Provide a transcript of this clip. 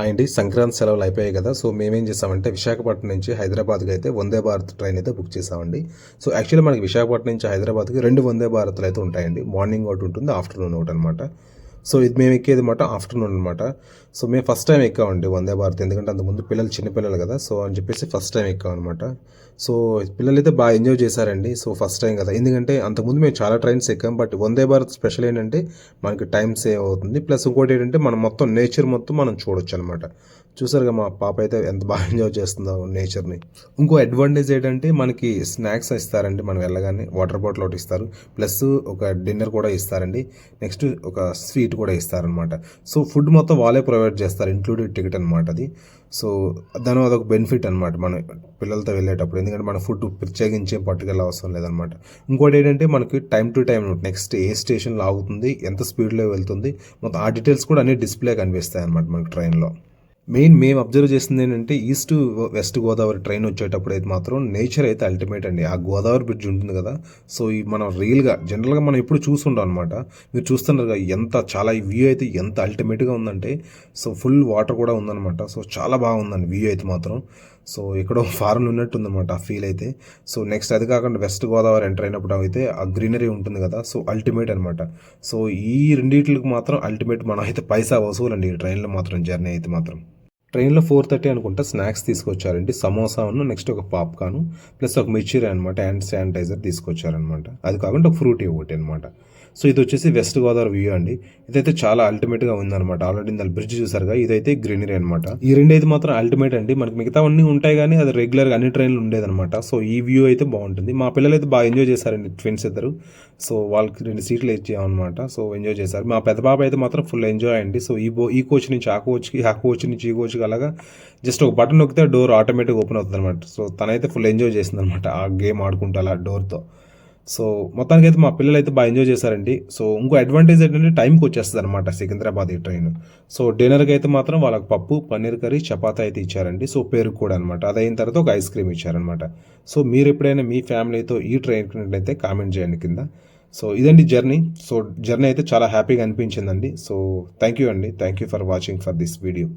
అండి సంక్రాంతి సెలవులు అయిపోయాయి కదా సో మేమేం చేసామంటే విశాఖపట్నం నుంచి హైదరాబాద్కి అయితే వందే భారత్ ట్రైన్ అయితే బుక్ చేసామండి. సో యాక్చువల్లీ మనకి విశాఖపట్నం నుంచి హైదరాబాద్కి రెండు వందే భారత్లు అయితే ఉంటాయండి. మార్నింగ్ ఒకటి ఉంటుంది ఆఫ్టర్నూన్ ఒకటి అనమాట సో ఇది మేము ఎక్కేది అనమాట ఆఫ్టర్నూన్ అనమాట సో మేము ఫస్ట్ టైం ఎక్కామండి వందే భారత్. ఎందుకంటే అంతకుముందు పిల్లలు చిన్నపిల్లలు కదా. సో అని చెప్పేసి ఫస్ట్ టైం ఎక్కాం అనమాట సో పిల్లలు అయితే బాగా ఎంజాయ్ చేశారండి. సో ఫస్ట్ టైం కదా. ఎందుకంటే అంతకుముందు మేము చాలా ట్రైన్స్ ఎక్కాం. బట్ వందే భారత్ స్పెషల్ ఏంటంటే మనకి టైం సేవ్ అవుతుంది. ప్లస్ ఇంకోటి ఏంటంటే మనం మొత్తం నేచర్ మొత్తం మనం చూడొచ్చు అనమాట చూసారుగా మా పాప అయితే ఎంత బాగా ఎంజాయ్ చేస్తుందో నేచర్ని. ఇంకో అడ్వాంటేజ్ ఏంటంటే మనకి స్నాక్స్ ఇస్తారండి మనం వెళ్ళగానే వాటర్ బాటిల్ ఒకటి ఇస్తారు. ప్లస్ ఒక డిన్నర్ కూడా ఇస్తారండి. నెక్స్ట్ ఒక స్వీట్ కూడా ఇస్తారనమాట సో ఫుడ్ మొత్తం వాళ్ళే ప్రొవైడ్ చేస్తారు ఇంక్లూడెడ్ టికెట్ అనమాట అది. సో దాని అదొక బెనిఫిట్ అనమాట మన పిల్లలతో వెళ్ళేటప్పుడు. ఎందుకంటే మన ఫుడ్ ప్రత్యేకించే పట్టుకెళ్ళ అవసరం లేదనమాట ఇంకోటి ఏంటంటే మనకి టైం టు టైం నెక్స్ట్ ఏ స్టేషన్లో ఆగుతుంది ఎంత స్పీడ్లో వెళ్తుంది మొత్తం ఆ డీటెయిల్స్ కూడా అన్ని డిస్ప్లే కనిపిస్తాయి అనమాట మనకి ట్రైన్లో మెయిన్ మేము అబ్జర్వ్ చేసింది ఏంటంటే ఈస్ట్ వెస్ట్ గోదావరి ట్రైన్ వచ్చేటప్పుడు అయితే మాత్రం నేచర్ అయితే అల్టిమేట్ అండి. ఆ గోదావరి బ్రిడ్జ్ ఉంటుంది కదా సో ఈ మనం రియల్గా జనరల్గా మనం ఎప్పుడు చూస్తుంటాం అనమాట మీరు చూస్తున్నారు కదా ఎంత చాలా ఈ వ్యూ అయితే ఎంత అల్టిమేట్గా ఉందంటే సో ఫుల్ వాటర్ కూడా ఉందన్నమాట. సో చాలా బాగుందండి వ్యూ అయితే మాత్రం. సో ఎక్కడో ఫారెన్ ఉన్నట్టు ఉందన్నమాట ఆ ఫీల్ అయితే. సో నెక్స్ట్ అది కాకుండా వెస్ట్ గోదావరి ఎంటర్ అయినప్పుడు అయితే ఆ గ్రీనరీ ఉంటుంది కదా సో అల్టిమేట్ అనమాట సో ఈ రెండింటికి మాత్రం అల్టిమేట్ మనం అయితే పైసా వసూలు అండి ఈ ట్రైన్లో మాత్రం జర్నీ అయితే మాత్రం. ట్రైన్లో ఫోర్ థర్టీ అనుకుంటా స్నాక్స్ తీసుకొచ్చారండి. సమోసా ఉన్న నెక్స్ట్ ఒక పాప్కాను ప్లస్ ఒక మిర్చిర్ అనమాట హ్యాండ్ శానిటైజర్ తీసుకొచ్చారనమాట అది కాకుండా ఒక ఫ్రూటీ ఒకటి అనమాట సో ఇది వచ్చేసి వెస్ట్ గోదావరి వ్యూ అండి. ఇదైతే చాలా అల్టిమేట్గా ఉందన్నమాట. ఆల్రెడీ దాని బ్రిడ్జ్ చూసారుగా ఇదైతే గ్రీనరీ అనమాట ఈ రెండు అయితే మాత్రం అల్టిమేట్ అండి. మనకి మిగతా అన్నీ ఉంటాయి కానీ అది రెగ్యులర్గా అన్ని ట్రైన్లు ఉండేదన్నమాట. సో ఈ వ్యూ అయితే బాగుంటుంది. మా పిల్లలు అయితే బాగా ఎంజాయ్ చేశారండి ట్విన్స్ ఇద్దరు. సో వాళ్ళకి రెండు సీట్లు ఇచ్చామన్నమాట సో ఎంజాయ్ చేశారు. మా పెద్ద బాబు అయితే మాత్రం ఫుల్ ఎంజాయ్ అండి. సో ఈ బో ఈ కోచ్ నుంచి ఆ కోచ్కి ఆ కోచ్ నుంచి ఈ కోచ్కి అలాగా జస్ట్ ఒక బటన్ నొక్కితే డోర్ ఆటోమేటిక్ ఓపెన్ అవుతుంది అనమాట సో తనైతే ఫుల్ ఎంజాయ్ చేసింది అనమాట ఆ గేమ్ ఆడుకుంటా అలా డోర్తో సో మొత్తానికి అయితే మా పిల్లలు అయితే బాగా ఎంజాయ్ చేశారండి. సో ఇంకో అడ్వాంటేజ్ ఏంటంటే టైంకి వచ్చేస్తుంది అనమాట సికింద్రాబాద్ ఈ ట్రైన్ సో డిన్నర్కి అయితే మాత్రం వాళ్ళకి పప్పు పన్నీర్ కర్రీ చపాతీ అయితే ఇచ్చారండి. సో పేరు కూడా అనమాట అది అయిన తర్వాత ఒక ఐస్ క్రీమ్ ఇచ్చారనమాట సో మీరు ఎప్పుడైనా మీ ఫ్యామిలీతో ఈ ట్రైన్ అయితే కామెంట్ చేయండి కింద. సో ఇదండి జర్నీ సో జర్నీ అయితే చాలా హ్యాపీగా అనిపించిందండి. సో థ్యాంక్ యూ అండి. Thank you for watching for this video